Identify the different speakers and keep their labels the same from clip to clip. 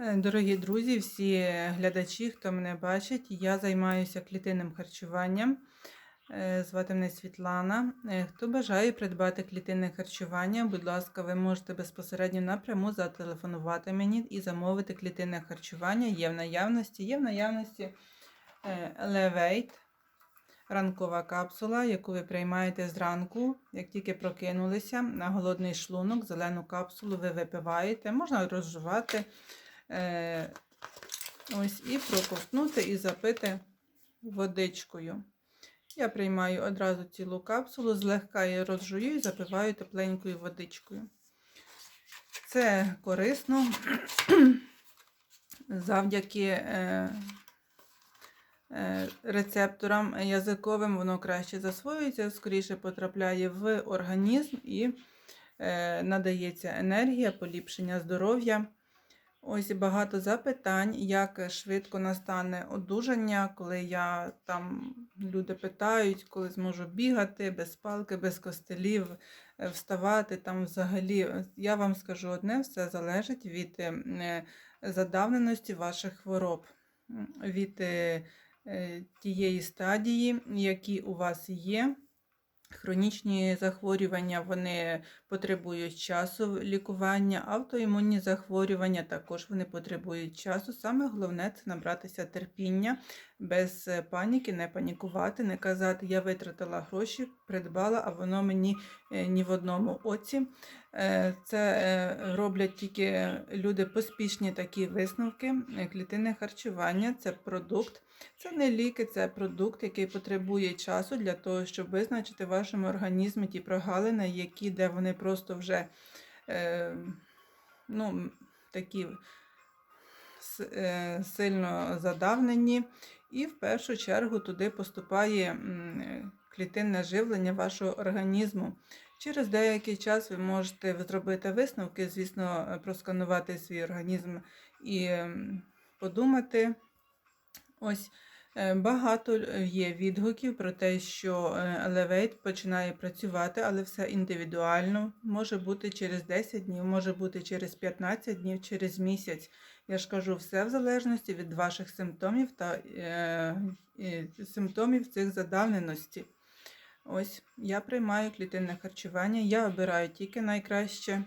Speaker 1: Е, Дорогі друзі, всі глядачі, хто мене бачить, я займаюся клітинним харчуванням. Е, Звати мене Світлана. Е, Хто бажає придбати клітинне харчування, будь ласка, ви можете безпосередньо напряму зателефонувати мені і замовити клітинне харчування. Є в наявності. Є в наявності Elevate, ранкова капсула, яку ви приймаєте зранку, як тільки прокинулися на голодний шлунок, зелену капсулу ви випиваєте, можна розжувати. Е, ось і проковтнути і запити водичкою. Я приймаю одразу цілу капсулу, злегка її розжую і запиваю тепленькою водичкою. Це корисно завдяки е, е, рецепторам язиковим, воно краще засвоюється, скоріше потрапляє в організм і надається енергія, поліпшення здоров'я. Ось багато запитань, як швидко настане одужання, коли я там люди питають, коли зможу бігати без палки, без костелів, е, вставати там взагалі. Я вам скажу одне, все залежить від е, задавненості ваших хвороб, від е, е, тієї стадії, які у вас є. Хронічні захворювання вони потребують часу лікування, автоімунні захворювання також вони потребують часу. Саме головне це набратися терпіння, без е, паніки, не панікувати, не казати, я витратила гроші, придбала, а воно мені е, ні в одному оці. Е, Це роблять тільки люди поспішні такі висновки. Клітинне харчування це продукт. Це не ліки, це продукт, який потребує часу для того, щоб визначити в вашому організмі ті прогалини, які де вони просто вже ну, такі сильно задавнені. І в першу чергу туди поступає е, клітинне живлення вашого організму. Через деякий час ви можете зробити висновки, звісно, е, просканувати свій організм і подумати. Ось е, багато є відгуків про те, що е, Elevate починає працювати, але все індивідуально. Може бути через 10 днів, може бути через 15 днів, через місяць. Я ж кажу, все в залежності від ваших симптомів та е, і симптомів цих задавненості. Ось я приймаю клітинне харчування, я обираю тільки найкраще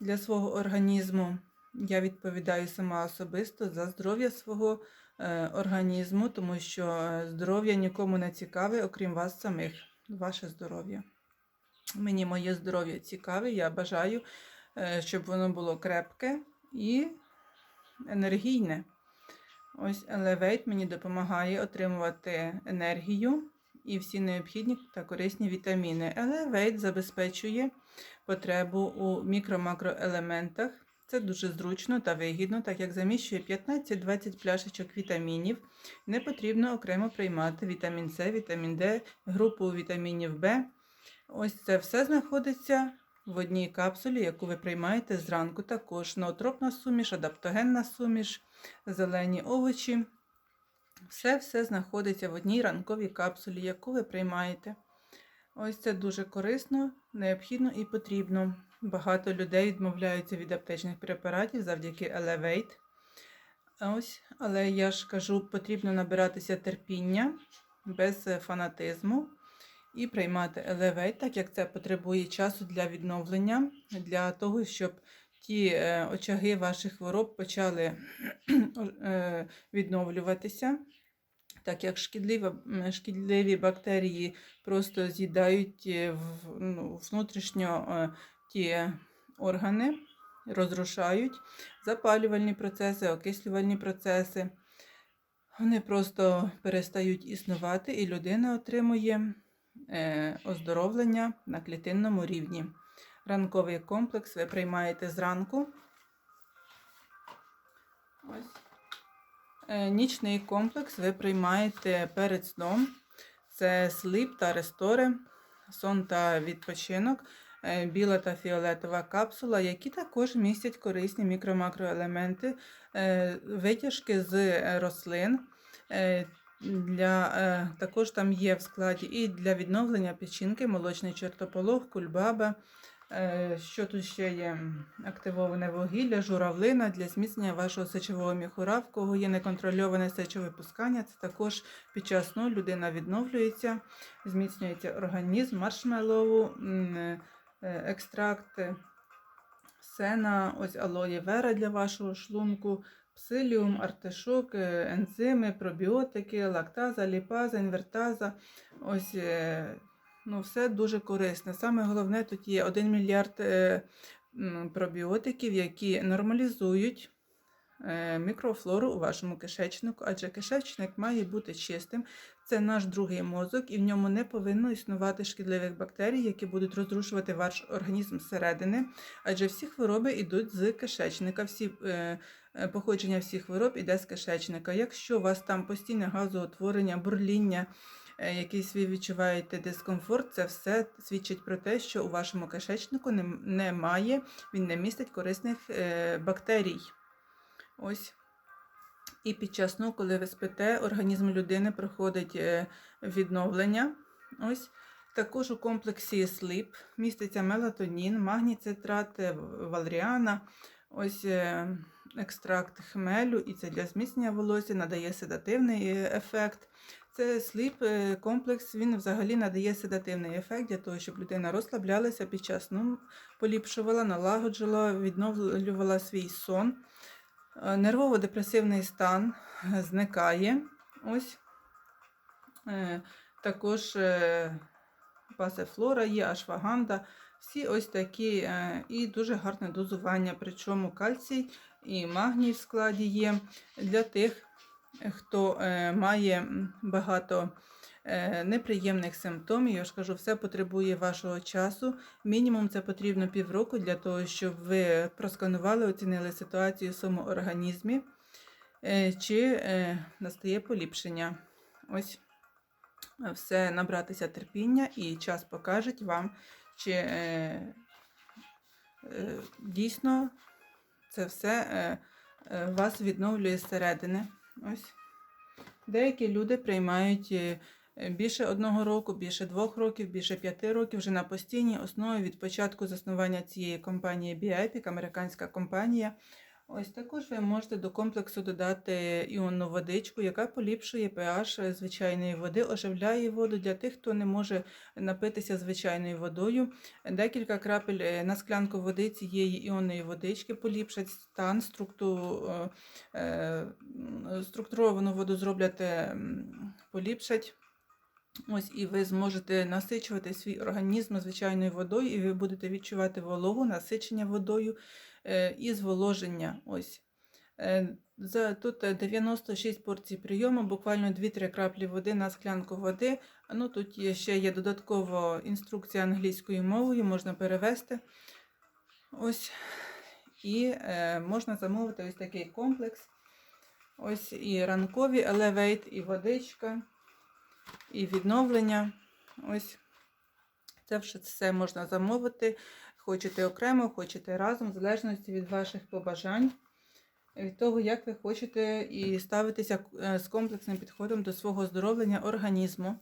Speaker 1: для свого організму. Я відповідаю сама особисто за здоров'я свого е, організму, тому що е, здоров'я нікому не цікаве, окрім вас самих, ваше здоров'я. Мені моє здоров'я цікаве, я бажаю, е, щоб воно було крепке і енергійне. Ось Elevate мені допомагає отримувати енергію і всі необхідні та корисні вітаміни. Elevate забезпечує потребу у мікро-макроелементах. Це дуже зручно та вигідно, так як заміщує 15-20 пляшечок вітамінів. Не потрібно окремо приймати вітамін С, вітамін Д, групу вітамінів В. Ось це все знаходиться в одній капсулі, яку ви приймаєте зранку. Також ноотропна суміш, адаптогенна суміш, зелені овочі. Все-все знаходиться в одній ранковій капсулі, яку ви приймаєте. Ось це дуже корисно, необхідно і потрібно. Багато людей відмовляються від аптечних препаратів завдяки Elevate. Ось, але я ж кажу, потрібно набиратися терпіння без е, фанатизму і приймати Elevate, так як це потребує часу для відновлення, для того, щоб ті е, очаги ваших хвороб почали е, відновлюватися. Так як шкідливі, шкідливі бактерії просто з'їдають е, ну, внутрішньо ті органи, розрушають запалювальні процеси, окислювальні процеси. Вони просто перестають існувати, і людина отримує оздоровлення на клітинному рівні. Ранковий комплекс ви приймаєте зранку. Ось. Е, Нічний комплекс ви приймаєте перед сном. Це сліп та рестори, сон та відпочинок, е, біла та фіолетова капсула, які також містять корисні мікро-макроелементи, е, витяжки з е, рослин. Для, е, також там є в складі і для відновлення печінки, молочний чертополох, кульбаба, Е, Що тут ще є? Активоване вугілля, журавлина для зміцнення вашого сечового міхура, в кого є неконтрольоване сечовипускання. Це також під час сну людина відновлюється, зміцнюється організм, маршмеллоу, м, е, екстракти, сена, ось алоє вера для вашого шлунку, псиліум, артишок, ензими, пробіотики, лактаза, ліпаза, інвертаза. Ось е, ну, все дуже корисне. Саме головне тут є 1 мільярд е, пробіотиків, які нормалізують мікрофлору у вашому кишечнику, адже кишечник має бути чистим. Це наш другий мозок, і в ньому не повинно існувати шкідливих бактерій, які будуть розрушувати ваш організм зсередини. Адже всі хвороби йдуть з кишечника. Всі е, е, походження всіх хвороб іде з кишечника. Якщо у вас там постійне газоутворення, бурління, е, якийсь ви відчуваєте дискомфорт, це все свідчить про те, що у вашому кишечнику немає, він не містить корисних е, бактерій. Ось. І під час сну, коли ви спите, організм людини проходить е, відновлення. Ось. Також у комплексі сліп міститься мелатонін, магній цитрат, е, валріана, ось е, екстракт хмелю, і це для зміцнення волосся, надає седативний ефект. Це сліп комплекс, він взагалі надає седативний ефект для того, щоб людина розслаблялася під час сну, поліпшувала, налагоджувала, відновлювала свій сон. Е, Нервово-депресивний стан е, зникає. Ось. Е, Також пасефлора є, ашваганда. Всі ось такі і дуже гарне дозування. Причому кальцій і магній в складі є для тих, хто має багато неприємних симптомів. Я ж кажу, все потребує вашого часу. Мінімум це потрібно півроку для того, щоб ви просканували, оцінили ситуацію в своєму організмі, е, чи е, настає поліпшення. Ось е, все набратися терпіння і час покаже вам, чи е, е, дійсно це все е, е, вас відновлює зсередини. Ось. Деякі люди приймають е, е, більше одного року, більше двох років, більше п'яти років вже на постійній основі від початку заснування цієї компанії BIPIC, американська компанія. Ось також ви можете до комплексу додати іонну водичку, яка поліпшує pH звичайної води, оживляє воду для тих, хто не може напитися звичайною водою. Декілька крапель е, на склянку води цієї іонної водички поліпшать стан, структу, е, е, структуровану воду зроблять, е, поліпшать. Ось і ви зможете насичувати свій організм звичайною водою, і ви будете відчувати вологу, насичення водою е, і зволоження. Ось. Е, За, тут е, 96 порцій прийому, буквально 2-3 краплі води на склянку води. Ну, тут є, ще є додатково інструкція англійською мовою, можна перевести. Ось. І е, можна замовити ось такий комплекс. Ось і ранкові елевейт, і водичка, і відновлення. Ось. Це все, можна замовити. Хочете окремо, хочете разом, в залежності від ваших побажань, від того, як ви хочете і ставитеся е, з комплексним підходом до свого здоровлення організму.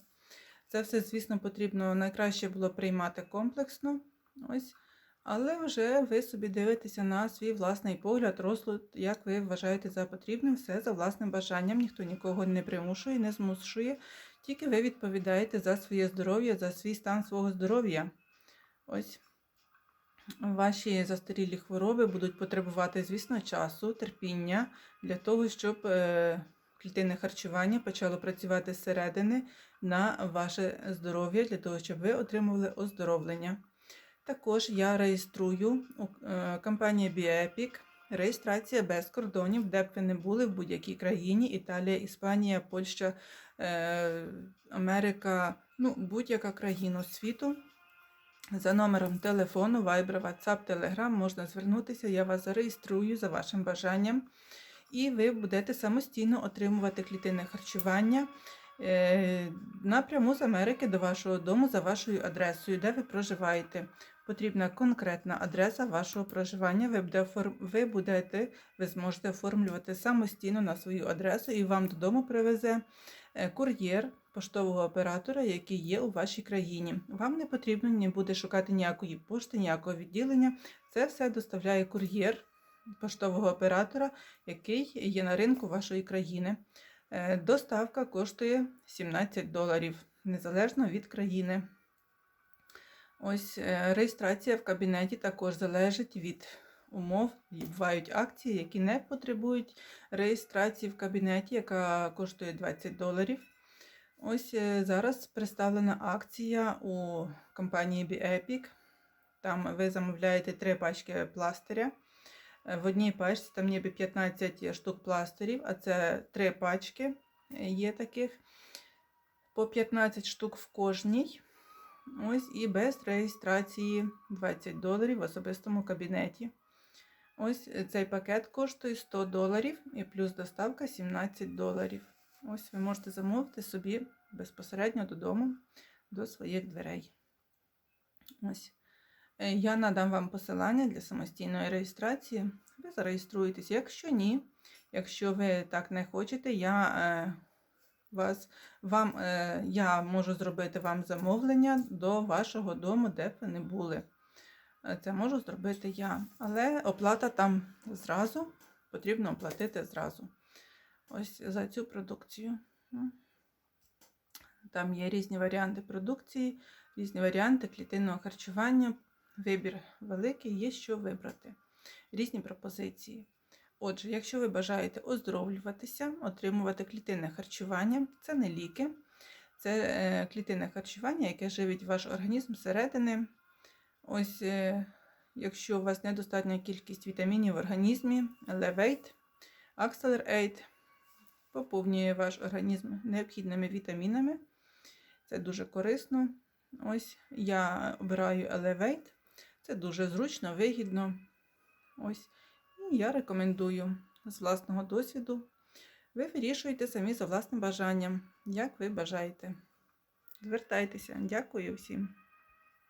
Speaker 1: Це все, звісно, потрібно найкраще було приймати комплексно. Ось. Але вже ви собі дивитеся на свій власний погляд, розсуд, як ви вважаєте за потрібним, все за власним бажанням. Ніхто нікого не примушує, не змушує. Тільки ви відповідаєте за своє здоров'я, за свій стан свого здоров'я. Ось. Ваші застарілі хвороби будуть потребувати, звісно, часу, терпіння для того, щоб е, клітинне харчування почало працювати зсередини на ваше здоров'я, для того, щоб ви отримували оздоровлення. Також я реєструю е, компанії BioEpic реєстрація без кордонів, де б ви не були в будь-якій країні: Італія, Іспанія, Польща, Америка, ну будь-яка країна світу. За номером телефону, Viber, WhatsApp, Telegram можна звернутися, я вас зареєструю за вашим бажанням, і ви будете самостійно отримувати клітинне харчування е, напряму з Америки до вашого дому за вашою адресою, де ви проживаєте. Потрібна конкретна адреса вашого проживання. Ви, буде, оформ- ви будете, ви зможете оформлювати самостійно на свою адресу, і вам додому привезе е, кур'єр поштового оператора, який є у вашій країні. Вам не потрібно не буде шукати ніякої пошти, ніякого відділення. Це все доставляє кур'єр поштового оператора, який є на ринку вашої країни. Е, Доставка коштує 17 доларів, незалежно від країни. Ось е, реєстрація в кабінеті також залежить від умов. Бувають акції, які не потребують реєстрації в кабінеті, яка коштує 20 доларів. Ось е, зараз представлена акція у компанії BeEpic. Там ви замовляєте 3 пачки пластиря. Е, В одній пачці там ніби 15 штук пластирів, а це 3 пачки є таких по 15 штук в кожній. Ось і без реєстрації 20 доларів в особистому кабінеті. Ось е, цей пакет коштує 100 доларів і плюс доставка 17 доларів. Ось ви можете замовити собі безпосередньо додому до своїх дверей. Ось. Е, Я надам вам посилання для самостійної реєстрації. Ви зареєструєтесь. Якщо ні, якщо ви так не хочете, я е, вас, вам, е, я можу зробити вам замовлення до вашого дому, де б ви не були. Е, Це можу зробити я. Але оплата там зразу, потрібно оплатити зразу. Ось за цю продукцію. Там є різні варіанти продукції, різні варіанти клітинного харчування. Вибір великий, є що вибрати. Різні пропозиції. Отже, якщо ви бажаєте оздоровлюватися, отримувати клітинне харчування, це не ліки, це е, клітинне харчування, яке живить ваш організм зсередини. Ось, е, якщо у вас недостатня кількість вітамінів в організмі, Elevate, Accelerate поповнює ваш організм необхідними вітамінами. Це дуже корисно. Ось я обираю Elevate. Це дуже зручно, вигідно. Ось. Я рекомендую з власного досвіду. Ви вирішуєте самі за власним бажанням, як ви бажаєте. Звертайтеся. Дякую всім.